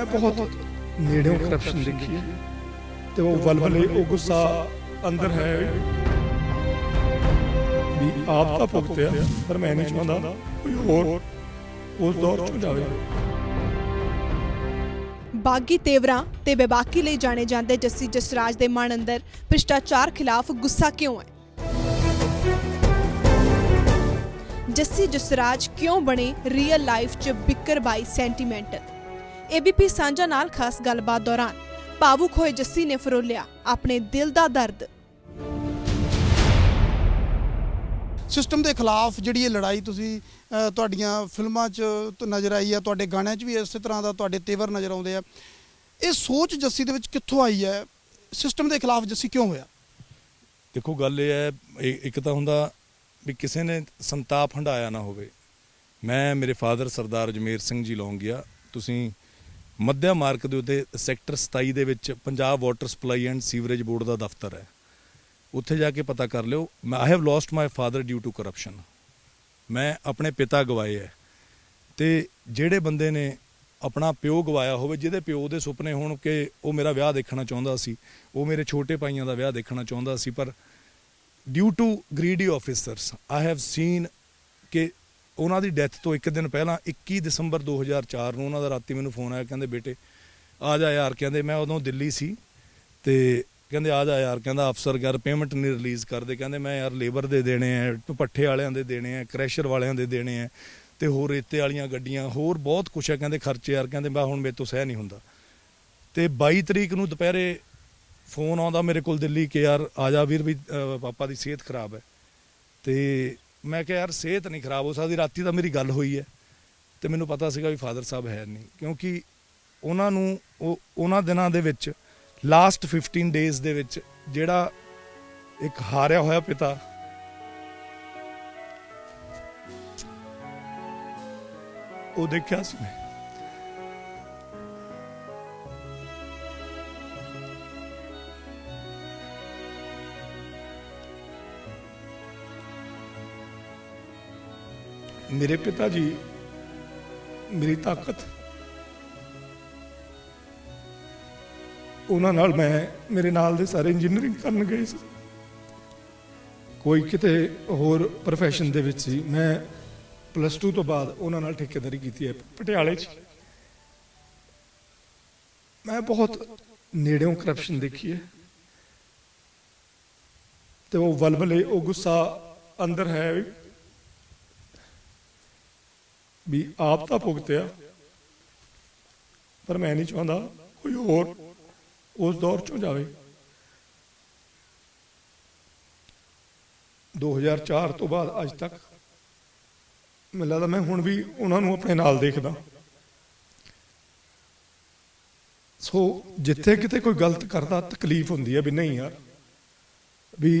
ਮੈਂ ਬਹੁਤ ਨੇੜਿਓਂ ਕਰਪਸ਼ਨ ਦੇਖੀ ਹੈ। ਤੇ ਉਹ ਵਲਵਲੇ ਉਹ ਗੁੱਸਾ ਅੰਦਰ ਹੈ। ਵੀ ਆਪ ਤਾਂ ਭੁਗਤਿਆ ਪਰ ਮੈਂ ਨਹੀਂ ਚਾਹੁੰਦਾ ਕੋਈ ਹੋਰ ਉਸ ਦੌਰ ਚੋਂ ਜਾਵੇ। ਬਾਗੀ ਤੇਵਰਾਂ ਤੇ ਬੇਬਾਕੀ ਲਈ ਜਾਣੇ ਜਾਂਦੇ ਜੱਸੀ ਜਸਰਾਜ ਦੇ ਮਨ ਅੰਦਰ ਭ੍ਰਿਸ਼ਟਾਚਾਰ ਖਿਲਾਫ ਗੁੱਸਾ ਕਿਉਂ ਹੈ? ਜੱਸੀ ਜਸਰਾਜ ਕਿਉਂ ਬਣੇ ਰੀਅਲ ਲਾਈਫ 'ਚ ਬਿੱਕਰ ਬਾਈ ਸੈਂਟੀਮੈਂਟਲ ਏਬੀਪੀ ਸਾਂਝਾ ਨਾਲ ਖਾਸ ਗੱਲਬਾਤ ਦੌਰਾਨ ਭਾਵੁਕ ਹੋਏ ਜੱਸੀ ਨੇ ਫਰੋਲਿਆ ਆਪਣੇ ਦਿਲ ਦਾ ਦਰਦ। ਸਿਸਟਮ ਦੇ ਖਿਲਾਫ ਜਿਹੜੀ ਇਹ ਲੜਾਈ ਤੁਸੀਂ ਤੁਹਾਡੀਆਂ ਫਿਲਮਾਂ 'ਚ ਨਜ਼ਰ ਆਈ ਹੈ ਤੁਹਾਡੇ ਗਾਣਿਆਂ 'ਚ ਵੀ ਇਸੇ ਤਰ੍ਹਾਂ ਦਾ ਤੁਹਾਡੇ ਤੇਵਰ ਨਜ਼ਰ ਆਉਂਦੇ ਆ। ਇਹ ਸੋਚ ਜੱਸੀ ਦੇ ਵਿੱਚ ਕਿੱਥੋਂ ਆਈ ਹੈ? ਸਿਸਟਮ ਦੇ ਖਿਲਾਫ ਜੱਸੀ ਕਿਉਂ ਹੋਇਆ? ਦੇਖੋ ਗੱਲ ਇਹ ਹੈ ਇੱਕ ਤਾਂ ਹੁੰਦਾ ਵੀ ਕਿਸੇ ਨੇ ਸੰਤਾਪ ਹੰਡਾਇਆ ਨਾ ਹੋਵੇ। ਮੈਂ ਮੇਰੇ ਫਾਦਰ ਸਰਦਾਰ ਅਜਮੇਰ ਸਿੰਘ ਜੀ ਲੌਂਗਿਆ ਤੁਸੀਂ ਮੱਧਿਆ ਮਾਰਕ ਦੇ ਉੱਤੇ ਸੈਕਟਰ 27 ਦੇ ਵਿੱਚ Punjab water supply and sewerage board ਦਾ ਦਫ਼ਤਰ ਹੈ। ਉੱਥੇ ਜਾ ਕੇ ਪਤਾ ਕਰ ਲਿਓ, ਮੈਂ I have lost my father due to corruption ਮੈਂ ਆਪਣੇ ਪਿਤਾ ਗਵਾਏ ਹੈ। ਤੇ ਜਿਹੜੇ ਬੰਦੇ ਨੇ ਆਪਣਾ ਪਿਓ ਗਵਾਇਆ ਹੋਵੇ, ਜਿਹਦੇ ਪਿਓ ਦੇ ਸੁਪਨੇ ਹੋਣ ਕਿ ਉਹ ਮੇਰਾ ਵਿਆਹ ਦੇਖਣਾ ਚਾਹੁੰਦਾ ਸੀ, ਉਹ ਮੇਰੇ ਛੋਟੇ ਭਾਈਆਂ ਦਾ ਵਿਆਹ ਦੇਖਣਾ ਚਾਹੁੰਦਾ ਸੀ, ਪਰ due to greedy officers I have seen ਕਿ ਉਹਨਾਂ ਦੀ ਡੈਥ ਤੋਂ ਇੱਕ ਦਿਨ ਪਹਿਲਾਂ 21 ਦਸੰਬਰ 2004 ਨੂੰ ਉਹਨਾਂ ਦਾ ਰਾਤੀ ਮੈਨੂੰ ਫੋਨ ਆਇਆ, ਕਹਿੰਦੇ ਬੇਟੇ, ਆ ਜਾ ਯਾਰ, ਕਹਿੰਦੇ ਮੈਂ ਉਦੋਂ ਦਿੱਲੀ ਸੀ ਤੇ ਕਹਿੰਦੇ ਆ ਜਾ ਯਾਰ, ਕਹਿੰਦਾ ਅਫਸਰ ਯਾਰ ਪੇਮੈਂਟ ਨਹੀਂ ਰਿਲੀਜ਼ ਕਰਦੇ, ਕਹਿੰਦੇ ਮੈਂ ਯਾਰ ਲੇਬਰ ਦੇ ਦੇਣੇ ਆ ਪੱਠੇ ਵਾਲਿਆਂ ਦੇ ਦੇਣੇ ਆ ਕ੍ਰੈਸ਼ਰ ਵਾਲਿਆਂ ਦੇ ਦੇਣੇ ਆ ਤੇ ਹੋਰ ਰੇਤੇ ਵਾਲੀਆਂ ਗੱਡੀਆਂ, ਹੋਰ ਬਹੁਤ ਕੁਛ ਹੈ ਕਹਿੰਦੇ ਖਰਚੇ ਯਾਰ, ਕਹਿੰਦੇ ਮੈਂ ਹੁਣ ਮੇਰੇ ਤੋਂ ਸਹਿ ਨਹੀਂ ਹੁੰਦਾ। ਤੇ 22 ਤਰੀਕ ਨੂੰ ਦੁਪਹਿਰੇ ਫੋਨ ਆਉਂਦਾ ਮੇਰੇ ਕੋਲ ਦਿੱਲੀ ਕਿ ਯਾਰ ਆ ਜਾ ਵੀਰ ਵੀ ਪਾਪਾ ਦੀ ਸਿਹਤ ਖਰਾਬ ਹੈ। ਤੇ ਮੈਂ ਕਿਹਾ ਯਾਰ ਸਿਹਤ ਨਹੀਂ ਖਰਾਬ ਹੋ ਸਕਦੀ, ਰਾਤੀ ਤਾਂ ਮੇਰੀ ਗੱਲ ਹੋਈ ਹੈ। ਤੇ ਮੈਨੂੰ ਪਤਾ ਸੀਗਾ ਵੀ ਫਾਦਰ ਸਾਹਿਬ ਹੈ ਨਹੀਂ, ਕਿਉਂਕਿ ਉਹਨਾਂ ਨੂੰ ਉਹ, ਉਹਨਾਂ ਦਿਨਾਂ ਦੇ ਵਿੱਚ ਲਾਸਟ 15 ਡੇਜ਼ ਦੇ ਵਿੱਚ ਜਿਹੜਾ ਇੱਕ ਹਾਰਿਆ ਹੋਇਆ ਪਿਤਾ, ਉਹ ਦੇਖਿਆ ਸੀ ਮੈਂ। ਮੇਰੇ ਪਿਤਾ ਜੀ, ਮੇਰੀ ਤਾਕਤ। ਉਹਨਾਂ ਨਾਲ ਮੈਂ ਮੇਰੇ ਨਾਲ ਦੇ ਸਾਰੇ ਇੰਜੀਨੀਅਰਿੰਗ ਕਰਨ ਗਏ ਸੀ। ਕੋਈ ਕਿਤੇ ਹੋਰ profession ਦੇ ਵਿੱਚ ਸੀ। ਮੈਂ ਪਲੱਸ 2 ਤੋਂ ਬਾਅਦ ਉਹਨਾਂ ਨਾਲ ਠੇਕੇਦਾਰੀ ਕੀਤੀ ਹੈ ਪਟਿਆਲੇ 'ਚ। ਮੈਂ ਬਹੁਤ ਨੇੜਿਓਂ ਕਰਪਸ਼ਨ ਦੇਖੀ ਹੈ। ਤੇ ਉਹ ਵਲਵਲੇ, ਉਹ ਗੁੱਸਾ ਅੰਦਰ ਹੈ ਵੀ ਆਪ ਤਾਂ ਭੁਗਤਿਆ। ਪਰ ਮੈਂ ਨਹੀਂ ਚਾਹੁੰਦਾ ਕੋਈ ਹੋਰ ਉਸ ਦੌਰ ਚੋਂ ਜਾਵੇ। 2004 ਤੋਂ ਬਾਅਦ ਅੱਜ ਤੱਕ ਮੈਨੂੰ ਲੱਗਦਾ ਮੈਂ ਹੁਣ ਵੀ ਉਹਨਾਂ ਨੂੰ ਆਪਣੇ ਨਾਲ ਦੇਖਦਾ। ਸੋ ਜਿੱਥੇ ਕਿਤੇ ਕੋਈ ਗਲਤ ਕਰਦਾ, ਤਕਲੀਫ ਹੁੰਦੀ ਹੈ ਵੀ ਨਹੀਂ ਯਾਰ, ਵੀ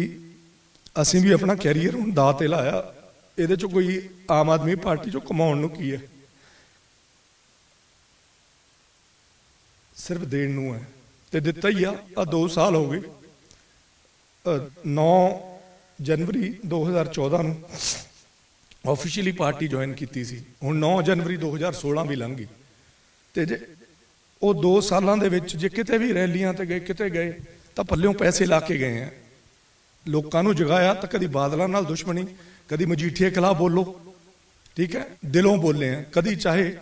ਅਸੀਂ ਵੀ ਆਪਣਾ ਕੈਰੀਅਰ ਹੁਣ ਦਾਅ ਤੇ ਲਾਇਆ। ਇਹਦੇ ਚ ਕੋਈ ਆਮ ਆਦਮੀ ਪਾਰਟੀ ਚੋਂ ਕਮਾਉਣ ਨੂੰ ਕੀ ਹੈ? ਸਿਰਫ ਦੇਣ ਨੂੰ ਹੈ। ਤੇ ਦਿੱਤਾ ਹੀ ਆ ਆ 2 ਸਾਲ ਹੋ ਗਏ। 9 ਜਨਵਰੀ 2014 ਨੂੰ ਆਫੀਸ਼ੀਅਲੀ ਪਾਰਟੀ ਜੁਆਇਨ ਕੀਤੀ ਸੀ। ਹੁਣ 9 ਜਨਵਰੀ 2016 ਵੀ ਲੰਘ ਗਈ। ਤੇ ਜੇ ਉਹ 2 ਸਾਲਾਂ ਦੇ ਵਿੱਚ ਜੇ ਕਿਤੇ ਵੀ ਰੈਲੀਆਂ ਤੇ ਗਏ, ਕਿਤੇ ਗਏ, ਤਾਂ ਪੱਲਿਓਂ ਪੈਸੇ ਲਾ ਕੇ ਗਏ ਆ। ਲੋਕਾਂ ਨੂੰ ਜਗਾਇਆ ਤਾਂ ਕਦੀ ਬਾਦਲਾਂ ਨਾਲ ਦੁਸ਼ਮਣੀ ਕਦੀ ਮਜੀਠੀਏ ਖਿਲਾਫ ਬੋਲੋ, ਠੀਕ ਹੈ? ਦਿਲੋਂ ਬੋਲੇ ਆ। ਕਦੀ ਚਾਹੇ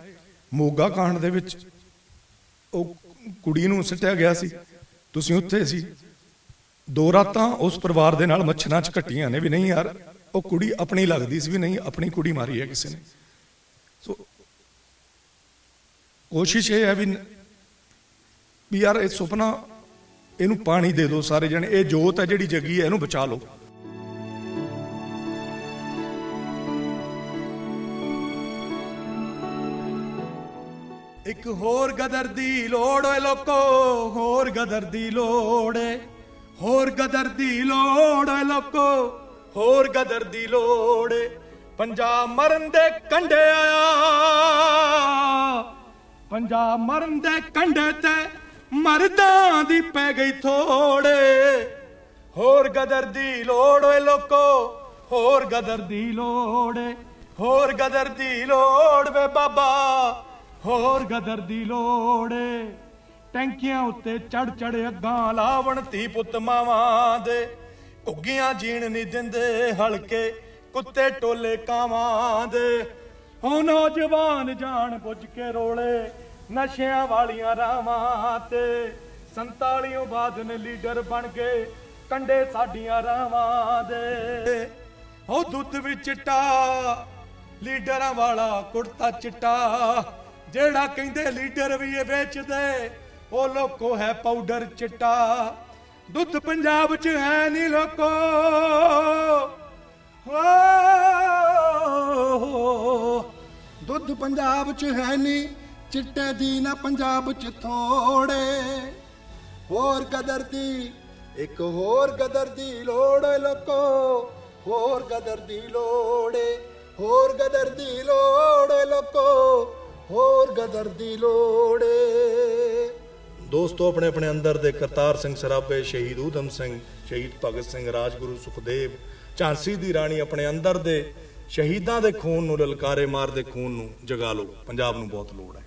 ਮੋਗਾ ਕਾਂਡ ਦੇ ਵਿੱਚ ਉਹ ਕੁੜੀ ਨੂੰ ਸਿੱਟਿਆ ਗਿਆ ਸੀ, ਤੁਸੀਂ ਉੱਥੇ ਸੀ। ਦੋ ਰਾਤਾਂ ਉਸ ਪਰਿਵਾਰ ਦੇ ਨਾਲ ਮੱਛਰਾਂ 'ਚ ਕੱਟੀਆਂ ਨੇ ਵੀ ਨਹੀਂ ਯਾਰ। ਉਹ ਕੁੜੀ ਆਪਣੀ ਲੱਗਦੀ ਸੀ ਵੀ ਨਹੀਂ, ਆਪਣੀ ਕੁੜੀ ਮਾਰੀ ਹੈ ਕਿਸੇ ਨੇ। ਸੋ ਕੋਸ਼ਿਸ਼ ਇਹ ਹੈ ਵੀ ਵੀ ਯਾਰ ਇਹ ਸੁਪਨਾ, ਇਹਨੂੰ ਪਾਣੀ ਦੇ ਦਿਓ ਸਾਰੇ ਜਣੇ। ਇਹ ਜੋਤ ਹੈ ਜਿਹੜੀ ਜਗੀ ਹੈ, ਇਹਨੂੰ ਬਚਾ ਲਓ। ਇੱਕ ਹੋਰ ਗਦਰ ਦੀ ਲੋੜ ਓਏ ਲੋਕੋ, ਹੋਰ ਗਦਰ ਦੀ ਲੋੜ ਏ। ਹੋਰ ਗਦਰ ਦੀ ਲੋੜ ਓਏ ਲੋਕੋ, ਹੋਰ ਗਦਰ ਦੀ ਲੋੜ ਏ। ਪੰਜਾਬ ਮਰਨ ਦੇ ਕੰਢੇ ਆਇਆ। ਪੰਜਾਬ ਮਰਨ ਦੇ ਕੰਢੇ ਤੇ ਮਰਦਾਂ ਦੀ ਪੈ ਗਈ ਥੋੜੇ ਹੋਰ ਗਦਰ ਦੀ ਲੋੜ ਓਏ ਲੋਕੋ, ਹੋਰ ਗਦਰ ਦੀ ਲੋੜ ਹੋਰ ਗਦਰ ਦੀ ਲੋੜ ਵੇ ਬਾਬਾ ਹੋਰ ਗਦਰ ਦੀ ਲੋੜੇ ਟੈਂਕੀਆਂ ਉੱਤੇ ਚੜ ਚੜ ਅੱਗਾਂ ਲਾਵਣ ਧੀ ਪੁੱਤ ਮਾਵਾਂ ਦੇ। ਘੁੱਗੀਆਂ ਜੀਣ ਨਹੀਂ ਦਿੰਦੇ ਹਲਕੇ, ਕੁੱਤੇ ਟੋਲੇ ਕਾਵਾਂ ਦੇ। ਹੋ ਨੌਜਵਾਨ ਜਾਣ ਬੁੱਝ ਕੇ ਰੋਲੇ, ਨਸ਼ਿਆਂ ਵਾਲੀਆਂ ਰਾਵਾਂ ਤੇ। 47 ਬਾਅਦ ਨੇ ਲੀਡਰ ਬਣ ਗਏ ਕੰਡੇ ਸਾਡੀਆਂ ਰਾਵਾਂ ਦੇ। ਹੋ ਦੁੱਧ ਵਿੱਚ ਚਿੱਟਾ, ਲੀਡਰਾਂ ਵਾਲਾ ਕੁੜਤਾ ਚਿੱਟਾ। ਜਿਹੜਾ ਕਹਿੰਦੇ ਲੀਡਰ ਵੀ ਇਹ ਵੇਚਦੇ, ਉਹ ਲੋਕੋ ਹੈ ਪਾਊਡਰ ਚਿੱਟਾ। ਦੁੱਧ ਪੰਜਾਬ 'ਚ ਹੈ ਨਹੀਂ ਲੋਕੋ। ਹੋ ਦੁੱਧ ਪੰਜਾਬ 'ਚ ਹੈ ਨਹੀਂ ਚਿੱਟੇ ਦੀ ਨਾ ਪੰਜਾਬ 'ਚ ਥੋੜੇ। ਹੋਰ ਕਦਰ ਦੀ, ਇੱਕ ਹੋਰ ਕਦਰ ਦੀ ਲੋੜ ਏ ਲੋਕੋ। ਹੋਰ ਕਦਰ ਦੀ ਲੋੜ ਹੋਰ ਕਦਰ ਦੀ ਲੋੜ ਏ ਲੋਕੋ। ਹੋਰ ਗਦਰ ਦੀ ਲੋੜੇ ਦੋਸਤੋ, ਆਪਣੇ ਆਪਣੇ ਅੰਦਰ ਦੇ ਕਰਤਾਰ ਸਿੰਘ ਸਰਾਭੇ, ਸ਼ਹੀਦ ਊਧਮ ਸਿੰਘ, ਸ਼ਹੀਦ ਭਗਤ ਸਿੰਘ, ਰਾਜਗੁਰੂ ਸੁਖਦੇਵ, ਝਾਂਸੀ ਦੀ ਰਾਣੀ ਆਪਣੇ ਅੰਦਰ ਦੇ ਸ਼ਹੀਦਾਂ ਦੇ ਖੂਨ ਨੂੰ, ਲਲਕਾਰੇ ਮਾਰਦੇ ਖੂਨ ਨੂੰ ਜਗਾ ਲਓ। ਪੰਜਾਬ ਨੂੰ ਬਹੁਤ ਲੋੜ ਹੈ।